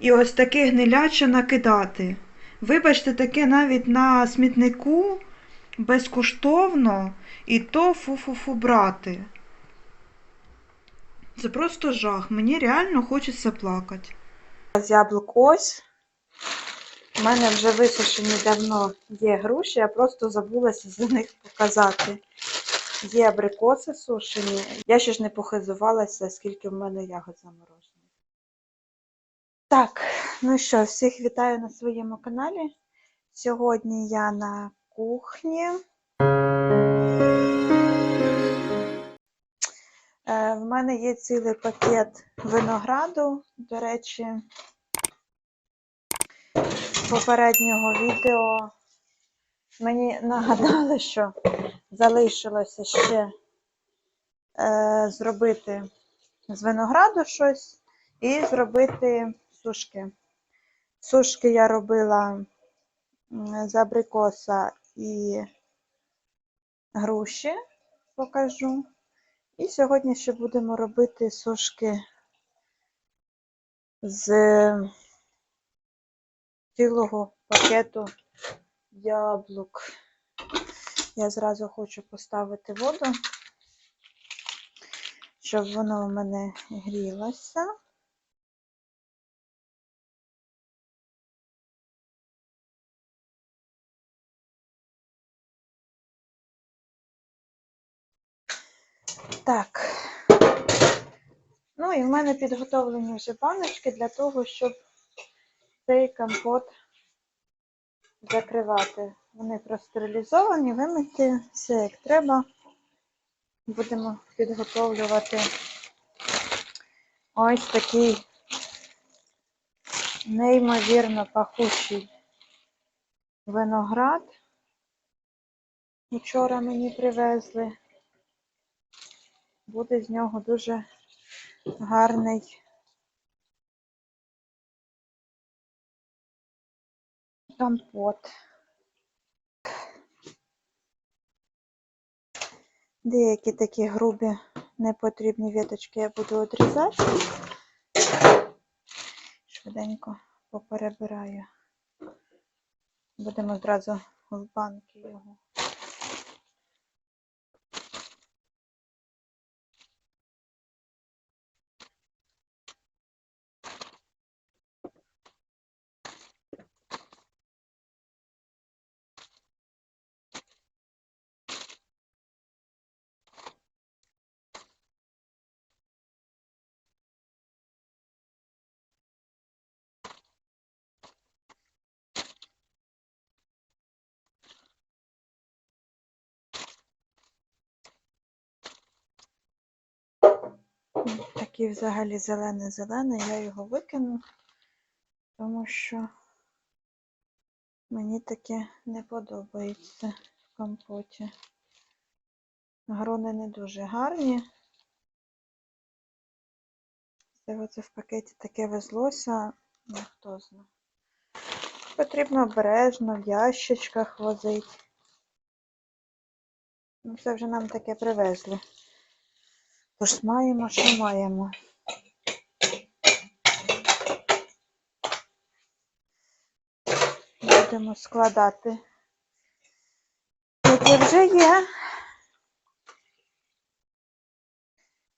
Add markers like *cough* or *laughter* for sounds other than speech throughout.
і ось таке гниляче накидати. Вибачте, таке навіть на смітнику безкоштовно і то фу-фу-фу брати. Це просто жах. Мені реально хочеться плакати. Яблук ось. У мене вже висушені давно є груші, я просто забулася за них показати. Є абрикоси сушені. Я ще ж не похизувалася, скільки в мене ягод заморожених. Так, ну що, всіх вітаю на своєму каналі. Сьогодні я на кухні. Е, В мене є цілий пакет винограду. До речі, з попереднього відео мені нагадали, що залишилося ще е, зробити з винограду щось і зробити сушки. Сушки я робила з абрикоса і груші, покажу. І сьогодні ще будемо робити сушки з цілого пакету яблук. Я зразу хочу поставити воду, щоб воно у мене грілося. Так. Ну і в мене підготовлені вже баночки для того, щоб цей компот закривати. Вони простерилізовані, вимиті, все як треба. Будемо підготовлювати ось такий неймовірно пахучий виноград. Вчора мені привезли. Буде з нього дуже гарний компот. Деякі такі грубі непотрібні віточки я буду відрізати. Швиденько поперебираю. Будемо одразу в банки його. Такий взагалі зелений-зелений, я його викину, тому що мені таке не подобається в компоті. Грони не дуже гарні. Це оце в пакеті таке везлося, ну хто знає. Потрібно обережно в ящичках возити. Ну, це вже нам таке привезли. Тож маємо, що маємо. Будемо складати. Яке вже є.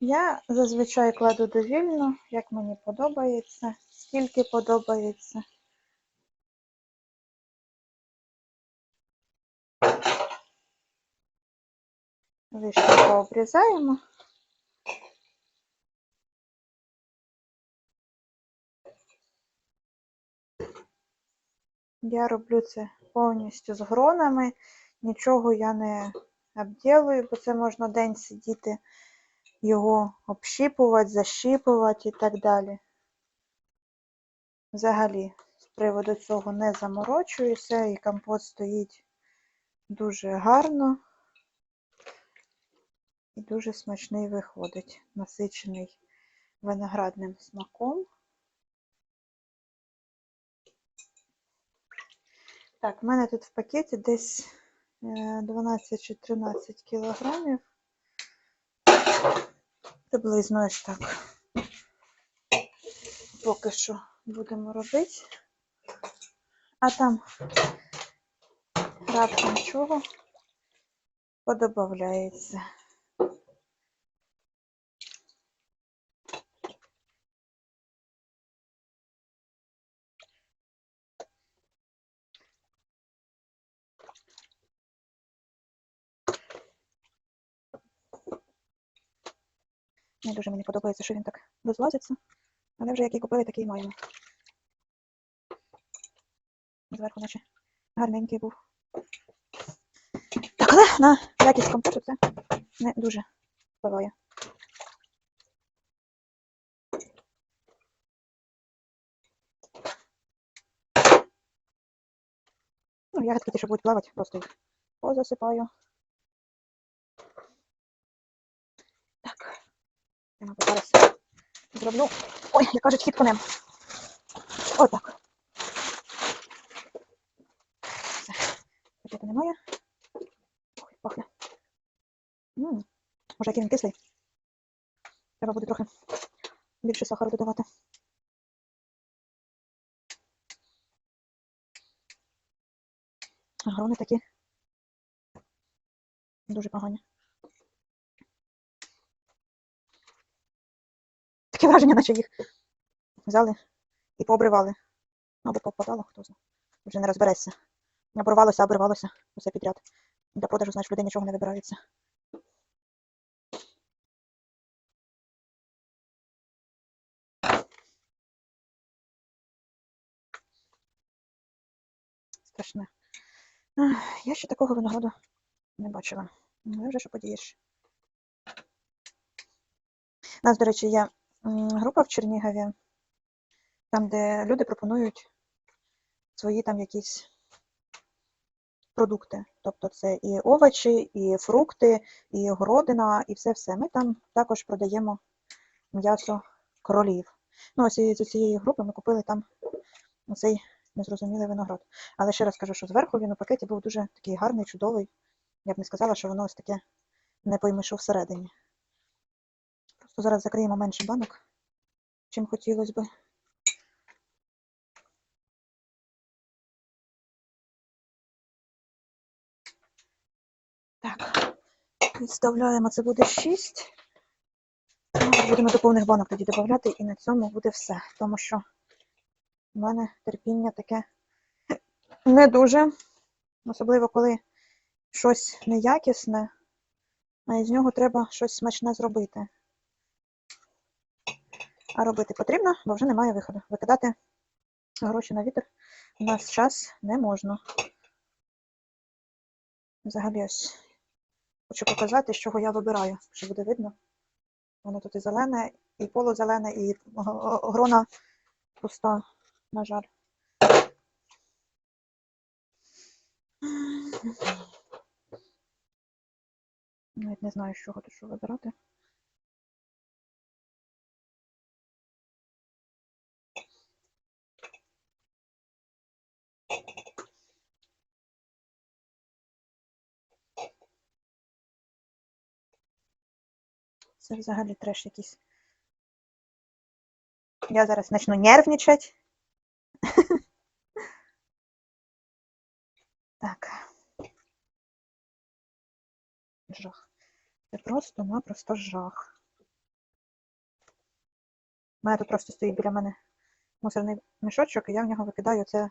Я зазвичай кладу довільно, як мені подобається, скільки подобається. Вишню пообрізаємо. Я роблю це повністю з гронами, нічого я не обділую, бо це можна день сидіти, його общіпувати, защіпувати і так далі. Взагалі, з приводу цього не заморочуюся, і компот стоїть дуже гарно і дуже смачний виходить, насичений виноградним смаком. Так, в мене тут в пакеті десь е, 12 чи 13 кілограмів. Приблизно ось так. Поки що будемо робити. А там раптом чого подобавляється. Не дуже мені подобається, що він так розлазиться. Але вже який купили, такий маємо. Зверху наче гарненький був. Так, але на якість компоту це не дуже впливає. Ну, ягодки ті, що будуть плавати, просто їх позасипаю. Так. Я, мабуть, зараз зроблю. Ой, як кажуть, хід конем. Отак. Все. Немає. Ой, пахне. М, Може, який він кислий. Треба буде трохи більше сахару додавати. Грони такі. Дуже погані. Таке враження, наче їх взяли і пообривали. Або попадало, хто знає. Вже не розбереться. Обривалося, обривалося усе підряд. Для продажу, знаєш, людей нічого не вибирається. Страшне. Я ще такого винограду не бачила. Ну, вже що подієш. У нас, до речі, є група в Чернігові, там, де люди пропонують свої там якісь продукти. Тобто це і овочі, і фрукти, і городина, і все-все. Ми там також продаємо м'ясо кролів. Ну, ось із цієї групи ми купили там цей незрозумілий виноград. Але ще раз кажу, що зверху він у пакеті був дуже такий гарний, чудовий. Я б не сказала, що воно ось таке не пойми, що всередині. Просто зараз закриємо менше банок, чим хотілося би. Так, відставляємо, це буде 6. Будемо до повних банок тоді додати, і на цьому буде все. Тому що в мене терпіння таке *laughs* не дуже. Особливо, коли щось неякісне, а із нього треба щось смачне зробити. А робити потрібно, бо вже немає виходу. Викидати гроші на вітер у нас час не можна. Взагалі ось хочу показати, з чого я вибираю, що буде видно. Воно тут і зелене, і полузелене, і грона пуста, на жаль. Навіть не знаю, з чого тут що вибирати. Це взагалі треш якийсь. Я зараз почну нервничати. *laughs* Так. Жах. Це просто-напросто жах. У мене тут просто стоїть біля мене мусорний мішочок, і я в нього викидаю це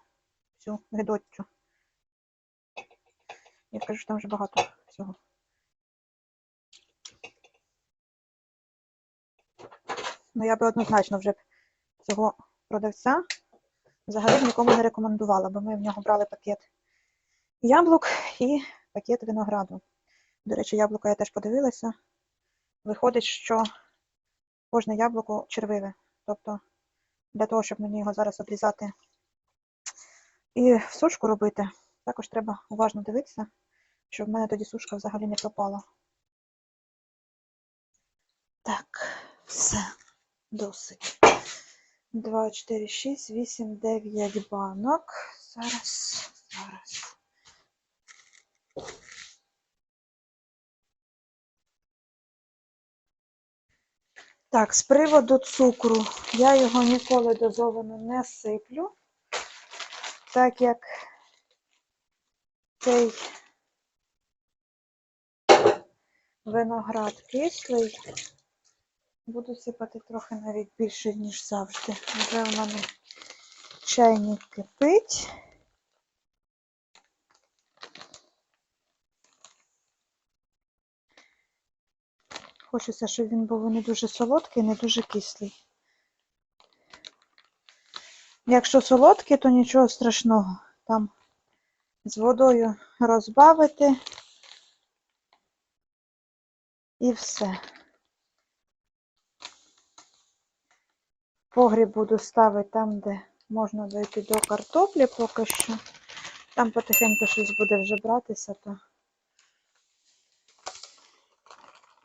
всю гидоттю. Я скажу, що там вже багато всього. Ну, я би однозначно вже цього продавця взагалі нікому не рекомендувала, бо ми в нього брали пакет яблук і пакет винограду. До речі, яблука я теж подивилася. Виходить, що кожне яблуко червиве. Тобто, для того, щоб мені його зараз обрізати і в сушку робити, також треба уважно дивитися, щоб в мене тоді сушка взагалі не пропала. Так, все, досить. 2, 4, 6, 8, 9 банок. Зараз, зараз. Так, з приводу цукру. Я його ніколи дозовано не сиплю, так як цей виноград кислий. Буду сипати трохи навіть більше, ніж завжди. Вже в мене чайник кипить. Хочеться, щоб він був не дуже солодкий, не дуже кислий. Якщо солодкий, то нічого страшного. Там з водою розбавити і все. Погріб буду ставити там, де можна дойти до картоплі поки що. Там потихеньку щось буде вже братися, то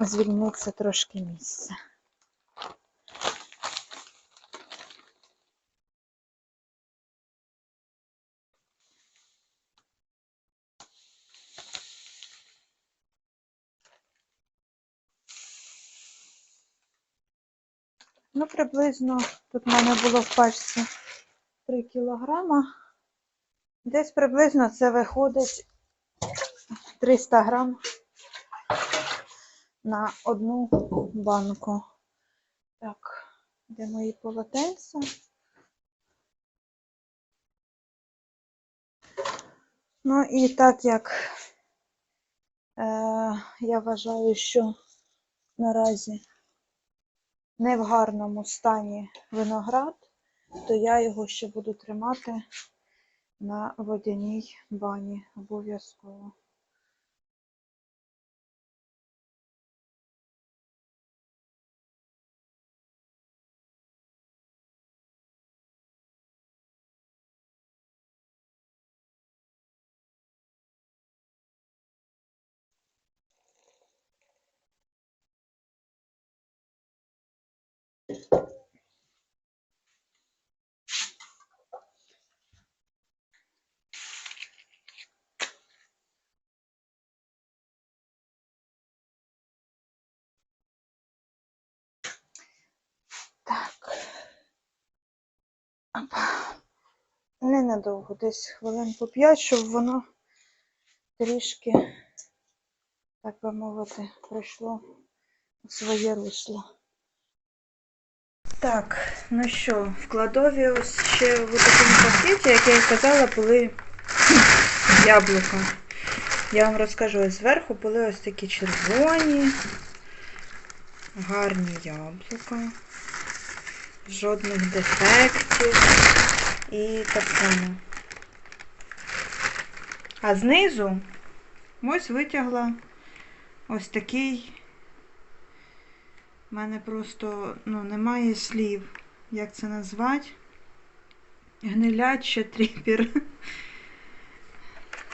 звільниться трошки місця. Ну, приблизно тут в мене було в пачці 3 кілограма. Десь приблизно це виходить 300 грам на одну банку. Так, де мої полотенця? Ну і так як е, я вважаю, що наразі не в гарному стані виноград, то я його ще буду тримати на водяній бані обов'язково. Ненадовго, десь хвилин по 5, щоб воно трішки, так би мовити, пройшло у своє русло. Так, ну що, в кладові ось ще в такому пакеті, як я і казала, були яблука. Я вам розкажу, ось зверху були ось такі червоні, гарні яблука, жодних дефектів і так само. А знизу ось витягла ось такий. У мене просто ну, немає слів, як це назвати. Гниляче тріпір.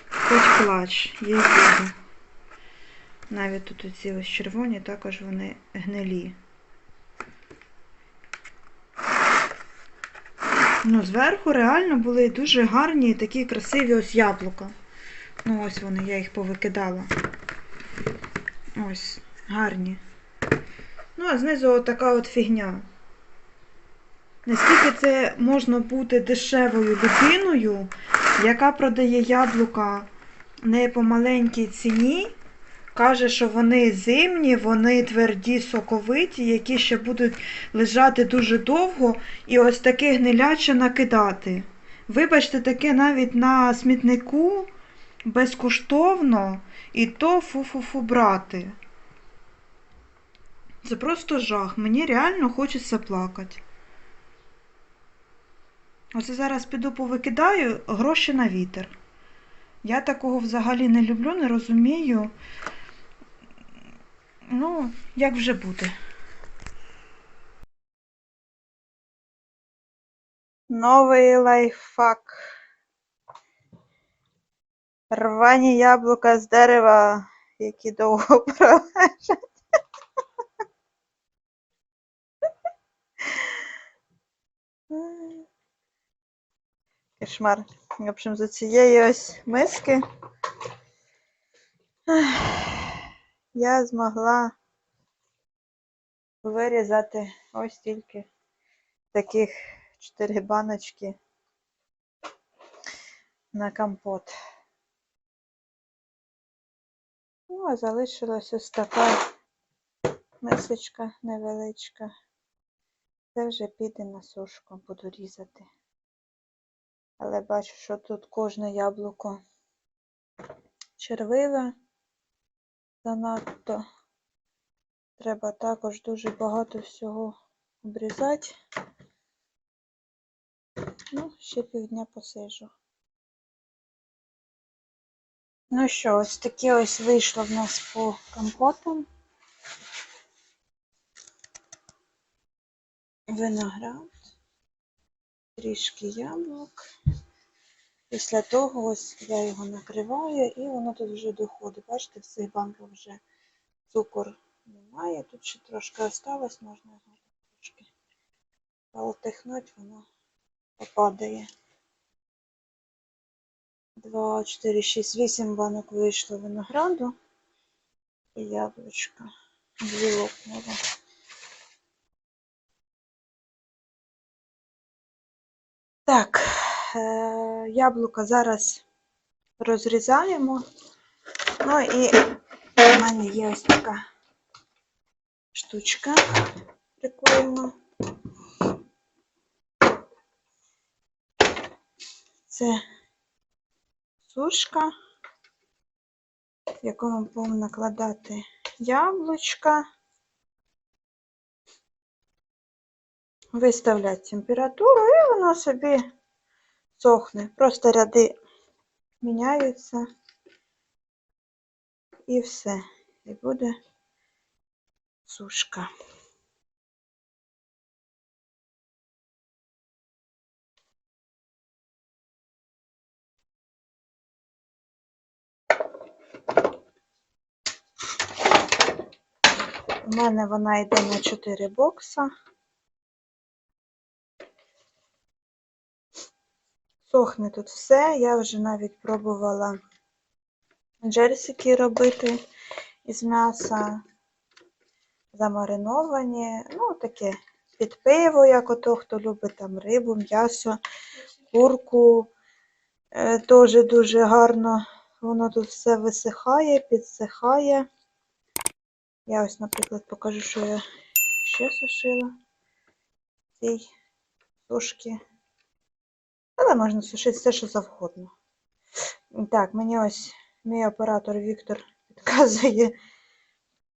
Хоч плач, їй буду. Навіть тут оці ось червоні, також вони гнилі. Ну, зверху реально були дуже гарні такі красиві ось яблука. Ну, ось вони, я їх повикидала. Ось, гарні. Ну, а знизу от така от фігня. Наскільки це можна бути дешевою людиною, яка продає яблука не по маленькій ціні, каже, що вони зимні, вони тверді, соковиті, які ще будуть лежати дуже довго, і ось таке гниляче накидати. Вибачте, таке навіть на смітнику безкоштовно, і то фу-фу-фу брати. Це просто жах. Мені реально хочеться плакати. Оце зараз піду повикидаю гроші на вітер. Я такого взагалі не люблю, не розумію. Ну, як вже буде. Новий лайфхак. Рвані яблука з дерева, які довго *laughs* пролежать. Кошмар. В общем, за цієї ось миски я змогла вирізати ось тільки таких 4 баночки на компот. Ну, а залишилась ось така мисочка невеличка. Це вже піде на сушку, буду різати. Але бачу, що тут кожне яблуко червиве занадто. Треба також дуже багато всього обрізати. Ну, ще півдня посижу. Ну що, ось таке ось вийшло в нас по компотам. Виноград, трішки яблук. Після того ось я його накриваю і воно тут вже доходить. Бачите, в цих банках вже цукор немає. Тут ще трошки осталось, можна його трошки полтихнути, воно попадає. 2, 4, 6, 8 банок вийшло винограду і яблучка. Дві лопнули. Так, яблука зараз розрізаємо. Ну і в мене є ось така штучка прикольна. Це сушка, в яку ми будемо накладати яблучка. Виставляти температуру і воно собі сохне. Просто ряди міняються і все. І буде сушка. У мене вона йде на 4 бокса. Сохне тут все. Я вже навіть пробувала джерсики робити із м'яса, замариновані. Ну, таке під пиво, як ото, хто любить там рибу, м'ясо, курку. Е, Теж дуже гарно воно тут все висихає, підсихає. Я ось, наприклад, покажу, що я ще сушила цій сушці. Але можна сушити все, що завгодно. Так, мені ось мій оператор Віктор підказує,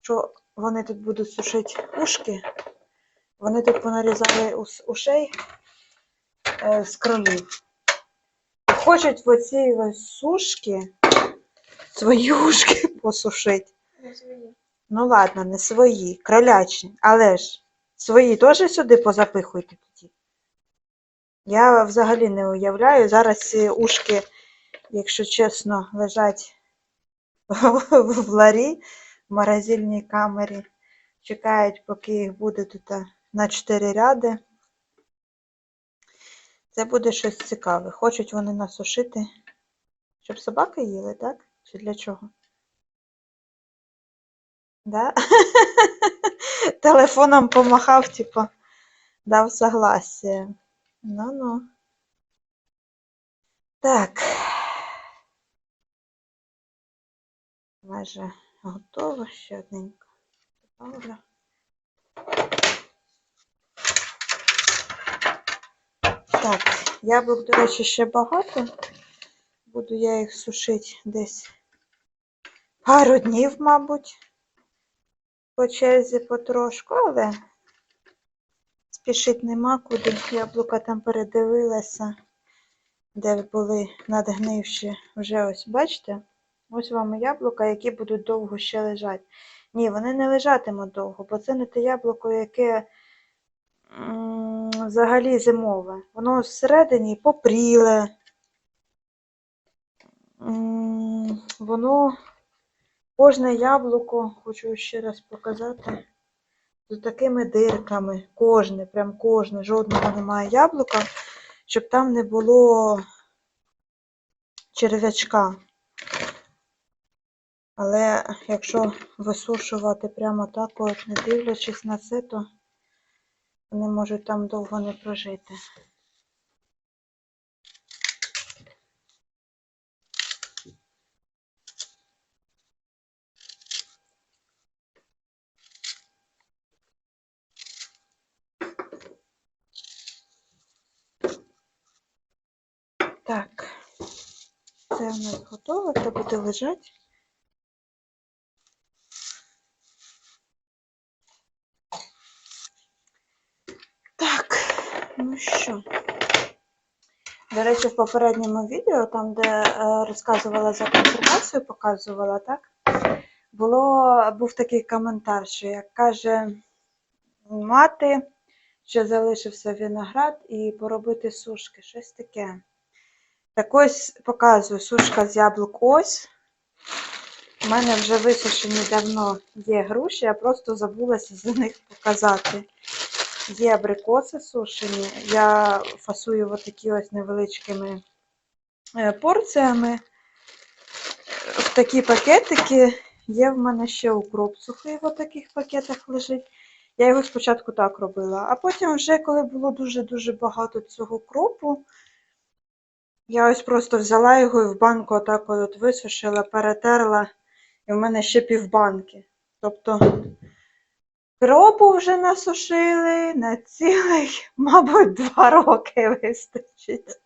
що вони тут будуть сушити ушки. Вони тут понарізали ушей е, з кролів. Хочуть в оцій ось сушки свої ушки *laughs* посушити. Ну ладно, не свої, кролячі, але ж свої теж сюди позапихуйте. Я взагалі не уявляю. Зараз ці ушки, якщо чесно, лежать в ларі, в морозильній камері. Чекають, поки їх буде тут на 4 ряди. Це буде щось цікаве. Хочуть вони насушити, щоб собаки їли, так? Чи для чого? Да? *laughs* Телефоном помахав, типу, дав согласие. Ну-ну. Так. Майже готово. Ще одненько. Добре. Так, яблук, до речі, ще багато. Буду я їх сушити десь пару днів, мабуть по черзі потрошку, але спішити нема куди. Яблука там передивилася, де були надгнивші. Вже ось, бачите? Ось вам яблука, які будуть довго ще лежати. Ні, вони не лежатимуть довго, бо це не те яблуко, яке взагалі зимове. Воно всередині попріле. Воно Кожне яблуко, хочу ще раз показати, з такими дирками. Кожне, прям кожне, жодного немає яблука, щоб там не було черв'ячка. Але якщо висушувати прямо так, от, не дивлячись на це, то вони можуть там довго не прожити. Так, це у нас готово, це буде лежати. Так, ну що. До речі, в попередньому відео, там, де е, розказувала за консервацію, показувала, так? Було, був такий коментар, що як каже мати, що залишився виноград і поробити сушки, щось таке. Так ось показую сушка з яблук ось. У мене вже висушені давно є груші, я просто забулася за них показати. Є абрикоси сушені. Я фасую от такі ось невеличкими е, порціями. В такі пакетики. Є в мене ще укроп сухий в таких пакетах лежить. Я його спочатку так робила, а потім, вже коли було дуже-дуже багато цього кропу, я ось просто взяла його і в банку отак от висушила, перетерла, і в мене ще півбанки. Тобто кропу вже насушили на цілих, *laughs* мабуть, два роки вистачить.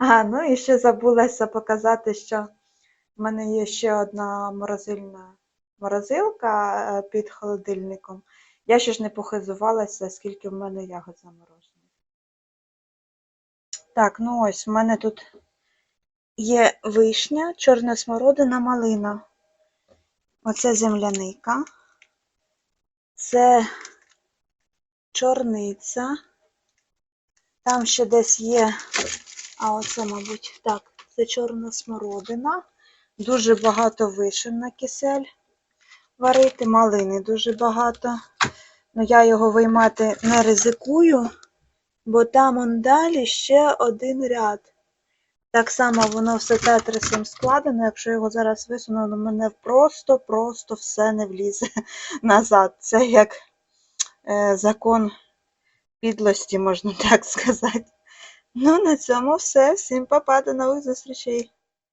А, ну і ще забулася показати, що в мене є ще одна морозильна морозилка е, під холодильником. Я ще ж не похизувалася, скільки в мене ягод заморожених. Так, ну ось в мене тут є вишня, чорна смородина, малина. Оце земляника. Це чорниця. Там ще десь є, а оце, мабуть, так, це чорна смородина. Дуже багато вишень на кисель варити, малини дуже багато. Ну, я його виймати не ризикую, бо там он далі ще один ряд. Так само воно все тетрисом складено. Якщо його зараз висуну, воно мене просто-просто все не влізе *laughs* назад. Це як е, закон підлості, можна так *laughs* сказати. Ну, на цьому все. Всім па-па, до нових зустрічей.